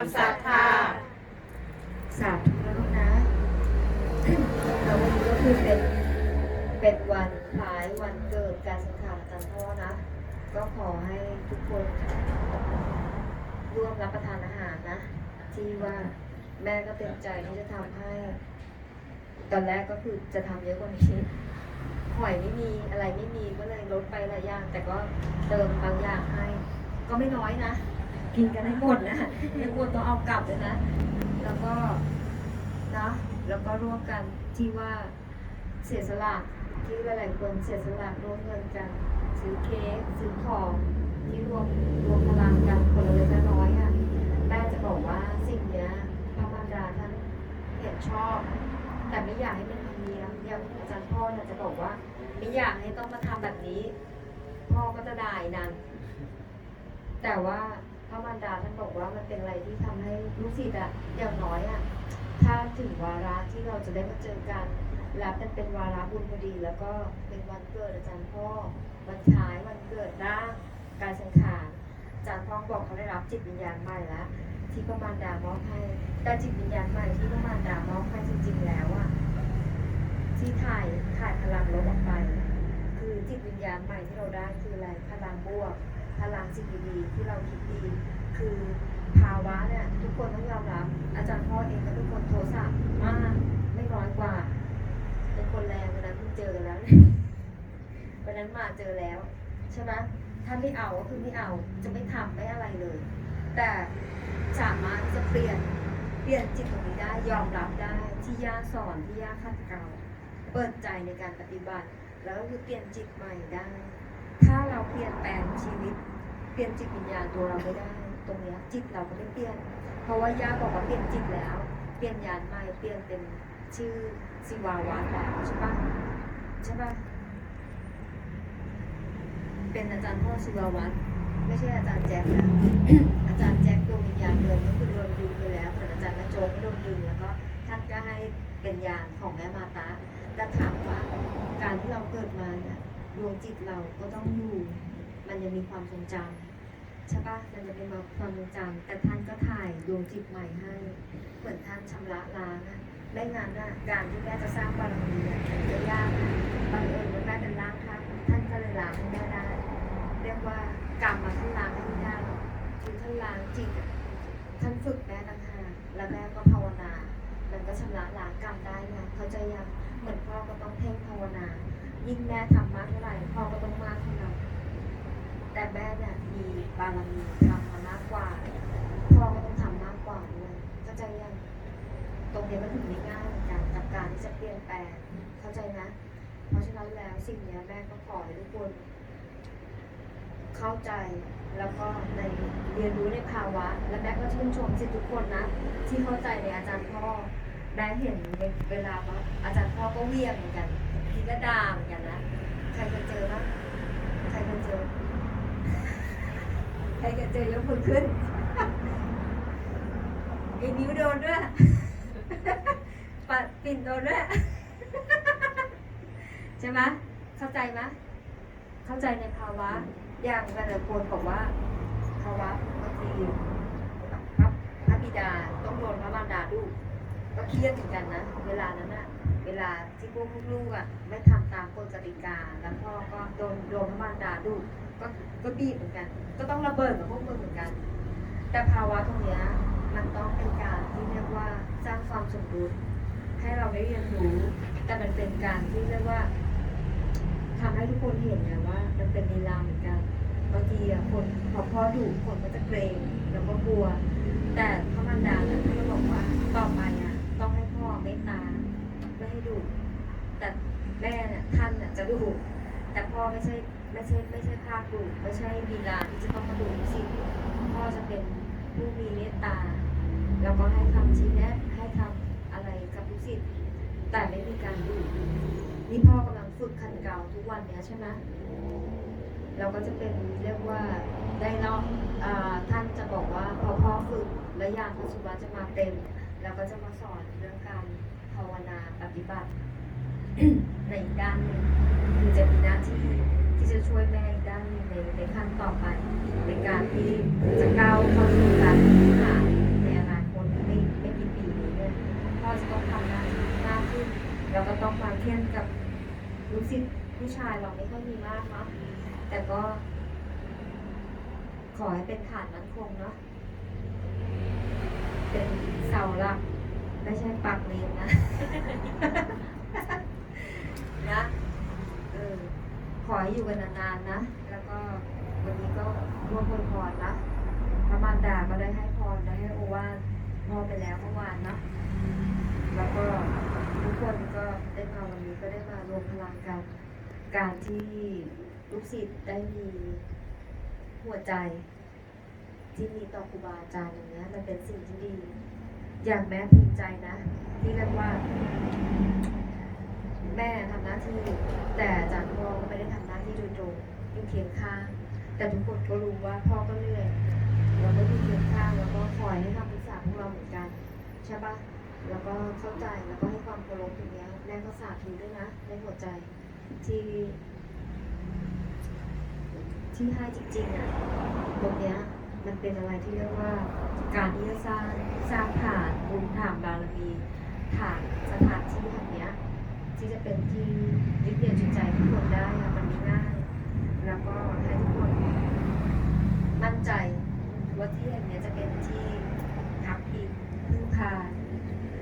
ศรัทธาสาธุนะลูกนะแล้ววันนี้ก็คือเป็นเป็นวันคล้ายวันเกิดการสังขารอาจารย์พ่อนะ ก็ขอให้ทุกคนร่วมรับประทานอาหารนะ ที่ว่าแม่ก็เต็มใจที่จะทำให้ ตอนแรกก็คือจะทำเยอะกว่านี้หอยไม่มีอะไรไม่มีก็เลยลดไปหลายอย่าง แต่ก็เติมบางอย่างให้ ก็ไม่น้อยนะ กินกันให้หมดนะไม่ควต้องเอากลับเลยนะ แล้วก็นะแล้วก็ร่วมกันที่ว่าเสียสละที่หลายๆคนเสียสละร่วมเงินกันซื้อเค้กซื้อของที่รวมรวมพลังกันคนละเล็กละน้อยอะแม่จะบอกว่าสิ่งเนี้ยพระมารดาท่านเห็นชอบ แต่ไม่อยากให้เป็นธรรมเนียมอย่างอาจารย์พ่อเนี่ยจะบอกว่า ไม่อยากให้ต้องมาทำแบบนี้ พ่อก็จะได้นานแต่ว่า พระมารดาท่านบอกว่ามันเป็นอะไรที่ทำให้ลูกศิษย์อะอย่างน้อยอะถ้าถึงวาระที่เราจะได้มาเจอกันแล้วมันเป็นวาระบุญพอดี แล้วก็เป็นวันเกิดอาจารย์พ่อวันคล้ายวันเกิดร่างกายสังขารอาจารย์พ่อบอกเขาได้รับจิตวิญญาณใหม่แล้วที่พระมารดามอบให้แต่จิตวิญญาณใหม่ที่พระมารดามอบให้จริง ๆ แล้วอะที่ถ่ายถ่ายพลังลบออกไป คือจิตวิญญาณใหม่ที่เราได้คืออะไรพลังบวก พลังสิ่งดีๆที่เราคิดดี คือภาวะเนี่ยทุกคนต้องยอมรับ อาจารย์พ่อเองก็เป็นคนโทสะมากไม่น้อยกว่า เป็นคนแรงวันนั้นเพิ่งเจอกันแล้ววันนั้นมาเจอแล้วใช่ไหมถ้าไม่เอาก็คือไม่เอาจะไม่ทำไม่อะไรเลย แต่สามารถที่จะเปลี่ยนเปลี่ยนจิตตรงนี้ได้ยอมรับได้ที่ย่าสอนที่ย่าขัดเกลาเปิดใจในการปฏิบัติ แล้วก็คือเปลี่ยนจิตใหม่ได้ ถ้าเราเปลี่ยนแปลงชีวิต เปลี่ยนจิตวิญญาณตัวเราไม่ได้ ตรงนี้จิตเราก็ไม่เปลี่ยน เพราะว่าย่าบอกว่าเปลี่ยนจิตแล้ว เปลี่ยนยานใหม่เปลี่ยนเป็นชื่อสิวาวัตแล้วใช่ปะใช่ปะเป็นอาจารย์พ่อสิวาวัตไม่ใช่อาจารย์แจ็คนะอาจารย์แจ็คดวงวิญญาณเดินก็คือโดนดึงไปแล้วเหมือนอาจารย์แม่โจ๊กก็โดนดึงแล้วก็ท่านก็ให้เป็นยานของแม่มาตาแต่ถามว่าการที่เราเกิดมาเนี่ย ดวงจิตเราก็ต้องอยู่ มันยังมีความทรงจำใช่ปะมันจะเป็นความทรงจำแต่ท่านก็ถ่ายดวงจิตใหม่ให้เหมือนท่านชำระล้างอะไม่งั้นอะการที่แม่จะสร้างบารมีจะยากนะบังเอิญว่าแม่เป็นล้างท่านท่านก็เลยล้างให้แม่ได้ เรียกว่ากรรมมาท่านล้างให้ไม่ได้หรอกคือท่านล้างจิตท่านฝึกแม่ต่างหากแล้วแม่ก็ภาวนา มันก็ชำระล้างกรรมได้ไงเข้าใจยังเหมือนพ่อก็ต้องเพ่งภาวนา ยิ่งแม่ทำมากเท่าไหร่พ่อก็ต้องมากเท่านั้นแต่แม่เนี่ยมีบารมีทำมามากกว่าพ่อก็ต้องทำมากกว่าด้วยเข้าใจยังตรงนี้มันถึงไม่ง่ายเหมือนกันกับการที่จะเปลี่ยนแปลงเข้าใจนะ เพราะฉะนั้นแล้วสิ่งเนี้ยแม่ก็ขอให้ทุกคนเข้าใจแล้วก็ในเรียนรู้ในภาวะ และแม่ก็ชื่นชมสิทุกคนนะ ที่เข้าใจในอาจารย์พ่อแม่เห็นเวลาว่าอาจารย์พ่อก็เวียงเหมือนกันทีก็ด่าเหมือนกันนะ ใครเคยเจอบ้างใครเคยเจอ ใครเคยเจอยกมือขึ้นไอ้นิ้วโดนด้วยปัดปิ่นโดนด้วยใช่ไหมเข้าใจไหมเข้าใจในภาวะ อย่างหลายๆคนบอกว่า ภาวะบางทีพระพระบิดาต้องโดนพระมารดาดุก็เครียดเหมือนกันนะ เวลานั้นอะ เวลาที่พวกลูกๆอะไม่ทำตามกฎกติกา แล้วพ่อก็โดนโดนพระมารดาดุก็ก็บีบเหมือนกัน ก็ต้องระเบิดกับพวกมึงเหมือนกัน แต่ภาวะตรงเนี้ยมันต้องเป็นการที่เรียกว่าสร้างความสมดุลให้เราได้เรียนรู้ แต่มันเป็นการที่เรียกว่าทำให้ทุกคนเห็นไงว่า มันเป็นลีลาเหมือนกันบางทีคนพอพ่อดุคนก็จะเกรงแล้วก็กลัว แต่พระมารดาเนี่ยท่านก็บอกว่าต่อไปอะต้องให้พ่อเมตตาไม่ให้ดุแต่แม่เนี่ยท่านเนี่ย จะดุแต่พ่อไม่ใช่ไม่ใช่ไม่ใช่ภาคดุไม่ใช่ลีลาที่จะต้องมาดุสิพ่อจะเป็นผู้มีเมตตา แล้วก็ให้คำชี้แนะให้ทำอะไรกับลูกศิษย์แต่ไม่มีการดุนี่พ่อกำลังฝึกขันเกาทุกวันเนี้ยใช่ไหมเราก็จะเป็นเรียกว่าได้เนาะอ่าท่านจะบอกว่าพอพ่อฝึกและยานพระสุวัสจะมาเต็ม แล้วก็จะมาสอนเรื่องการภาวนาปฏิบัติ ในอีกด้านหนึ่งคือจะมีหน้าที่ที่จะช่วยแม่อีกด้านหนึ่งในในขั้นต่อไป ในการที่จะก้าวเข้าสู่การพิหาในอนาคตไม่ไม่กี่ปีนี้เนี่ยพ่อจะต้องทำหน้าที่มากขึ้นแล้ก็ต้องมาเทียนกับลูกศิษย์ผู้ชายเราไม่ค่อยมีมากเนาะแต่ก็ ขอให้เป็นฐานมั่นคงเนาะเป็นเสาหลักไม่ใช่ปักเลนนะ นะเออขอให้อยู่กันนานๆนะ แล้วก็วันนี้ก็ร่วมอวยพรนะพระมารดาก็ได้ให้พรได้ให้โอวาทพ่อไปแล้วเมื่อวานนะแล้วก็ทุกคนก็ได้มาวันนี้ก็ได้มารวมพลังกัน การที่ลูกศิษย์ได้มีหัวใจ ที่มีต่อครูบาอาจารย์อย่างเงี้มันเป็นสิ่งที่ดี อย่างแม่ภูมิใจนะ ที่เรียกว่า แม่ทำหน้าที่ แต่จารย์พ่อก็ไม่ได้ทำหน้าที่โดยตรงอยู่เคียงข้าง แต่ทุกคนก็รู้ว่าพ่อก็เหนื่อยเราก็อยู่เคียงข้างแล้วก็คอยให้คำปรึกษาพวกเราเหมือนกันใช่ปะแล้วก็เข้าใจแล้วก็ให้ความเคารพอย่างเงี้ยแม่ก็สาธุด้วยนะในหัวใจที่ ที่ให้จริงๆอะตรงเนี้ยมันเป็นอะไรที่เรียกว่าการที่จะสร้างสร้างฐานบุญฐานบารมีฐานสถานที่แห่งเนี้ย ที่จะเป็นที่ยึดเหนี่ยวจิตใจทุกคนได้มันไม่ง่าย แล้วก็ให้ทุกคนมั่นใจว่าที่แห่งนี้จะเป็นที่พักพิงพึ่งพา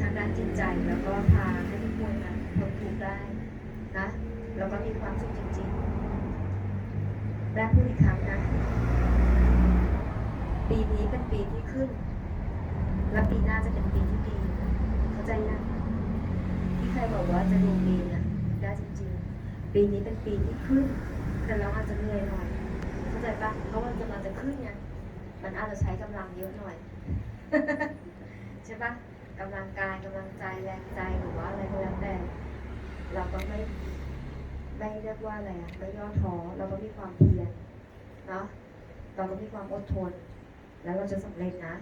ทางด้านจิตใจแล้วก็พาให้ทุกคนนะพ้นทุกข์ได้นะแล้วก็มีความสุขจริงๆและพูดอีกครั้งนะ ปีนี้เป็นปีที่ขึ้น และปีหน้าจะเป็นปีที่ดี เข้าใจยังที่ใค รบอกว่าจะดวงดีนะได้จริงๆ ปีนี้เป็นปีที่ขึ้น แต่เราอาจจะเหนื่อยหน่อยเข้าใจปะเพราะว่าจะมันจะขึ้นไงมันอาจจะใช้กำลังเยอะหน่อยใช่ปะกำลังกายกำลังใจแรงใจหรือว่าอะไรก็แล้วแต่ เราก็ไม่ไม่เรียกว่าอะไรอะไม่ย่อท้อเราก็มีความเพียรเนาะเราก็มีความอดทน แล้วเราจะสำเร็จนะ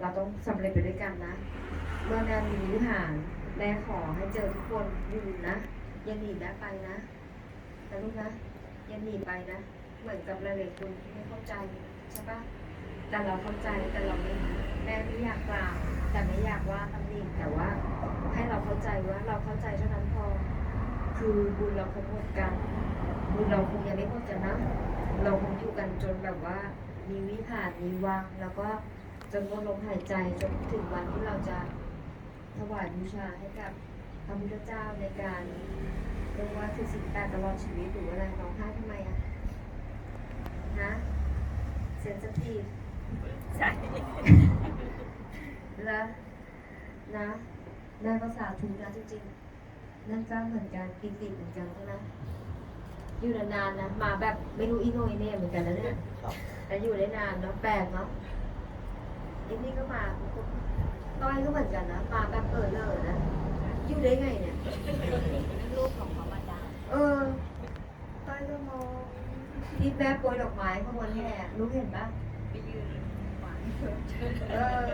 เราต้องสำเร็จไปด้วยกันนะ เมื่อแม่มีวิหาร แม่ขอให้เจอทุกคนอยู่นะ อย่าหนีแม่ไปนะนะลูกนะอย่าหนีไปนะ เหมือนกับหลายๆคนที่ไม่เข้าใจใช่ปะแต่เราเข้าใจแต่เราไม่แม่ไม่อยากกล่าว แต่ไม่อยากว่าตำหนิแต่ว่า ให้เราเข้าใจว่าเราเข้าใจเท่านั้นพอ คือบุญเราคงหมดกันบุญเราคงยังไม่หมดกันนะเราคงอยู่กันจนแบบว่า มีวิหารมีวังแล้วก็จนหมดลมหายใจจนถึงวันที่เราจะ ถวายบูชาให้กับพระพุทธเจ้าในการเรียกว่าคือสิ่งแปดตลอดชีวิตหรืออะไรน้องไห้ทำไมอะนะเซนสทีฟใช่แล้วนะแม่ก็สาธุนะจริงๆนั่นก็เหมือนกันปิติเหมือนกันใช่ไหมอยู่นานๆนะมาแบบไม่รู้อีโนอีเน่เหมือนกันนะเนี่ยครับแต่อยู่ได้นานเนาะแปลกเนาะไอ้นี่ก็มา ต้อยก็เหมือนกันนะมาแบบเออเลอนะอยู่ได้ไงเนี่ยลูกของพระมารดาเออต้อยก็มองที่แม่โปรยดอกไม้ข้างบนแห่รู้เห็นปะไปยืนหวานเชิญเออ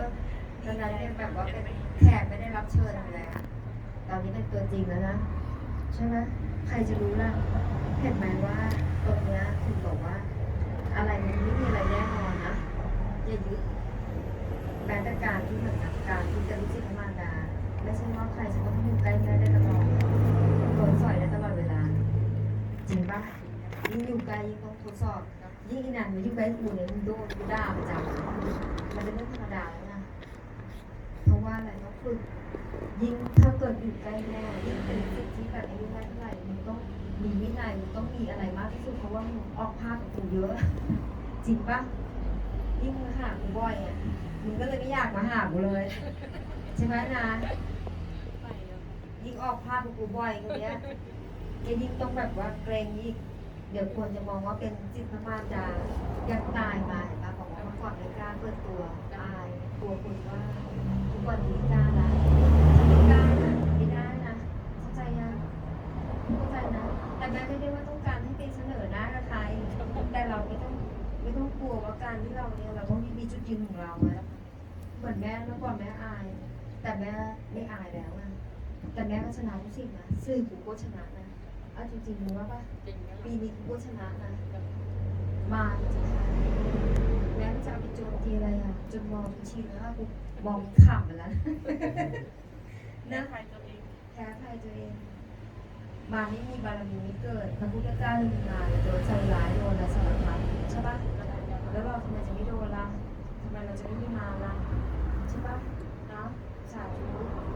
ตอนนั้นเนี่ยแบบว่าเป็นแขกไม่ได้รับเชิญอะไรอะตอนนี้เป็นตัวจริงแล้วนะใช่ไหมใครจะรู้ล่ะเห็นไหมว่าตรงเนี้ยถึงบอกว่า อะไรมันไม่มีอะไรแน่นอนนะอย่ายึด แม้แต่การที่เหมือนกับการที่จะรู้สิทธมารดา ไม่ใช่ว่าใครจะต้องอยู่ใกล้แม่ได้ตลอดโดนสอยได้ตลอดเวลา จริงปะยิ่งอยู่ไกลยิ่งต้องทดสอบ ยิ่งอีนันมันอยู่ใกล้กูเนี่ยมึงโดนด่าประจำมันเป็นเรื่องธรรมดาแล้วนะเพราะว่าอะไรต้องฝึกยิ่งถ้าเกิดอยู่ใกล้แม่ยิ่งเป็นสิ่งที่แบบอายุมากเท่าไหร่มึงต้องมีวินัยมึงต้องมีอะไรมากที่สุดเพราะว่ามึงออกภาพกับกูเยอะ จริงปะยิ่งมาหากูบ่อยอะ มึงก็เลยไม่อยากมาหากูเลย ใช่ไหมนะยิ่งออกภาพกับกูบ่อยคนเนี้ยแกยิ่งต้องแบบว่าเกรงยิ่งเดี๋ยวคนจะมองว่าเป็นจิตพมารดายังตายมาเห็นปะบอกว่าเมื่อก่อนไม่กล้าเปิดตัวอายกลัวคนว่าทุกวันนี้กล้าล้วไม่กล้านะไม่ได้นะเข้าใจยังเข้าใจนะ แต่แม่ไม่ได้ว่าต้องการให้เป็นเสนอหน้ากับใครแต่เราไม่ต้องไม่ต้องกลัวว่าการที่เราเนี่ยเราต้องมีจุดยืนของเราไว้ เหมือนแม่เมื่อก่อนแม่อาย แต่แม่ไม่อายแล้วอะแต่แม่ก็ชนะทุกสิ่งนะสื่อกูก็ชนะนะเอาจริงๆรู้ว่าปะจริงนะปีนี้กูก็ชนะนะมาจริงๆค่ะแม้จะเอาไปโจมตีอะไรอะจนมองชินแล้วกูมองขำไปแล้วนะนะใครตัวเองแพ้ภัยตัวเองมาไม่มีบารมีไม่เกิดพระพุทธเจ้ามีมาโดนใจร้ายโดนอะไรสารพัดใช่ปะแล้วเราทำไมจะไม่โดนล่ะทำไมเราจะไม่มีมาล่ะ 七八然后下去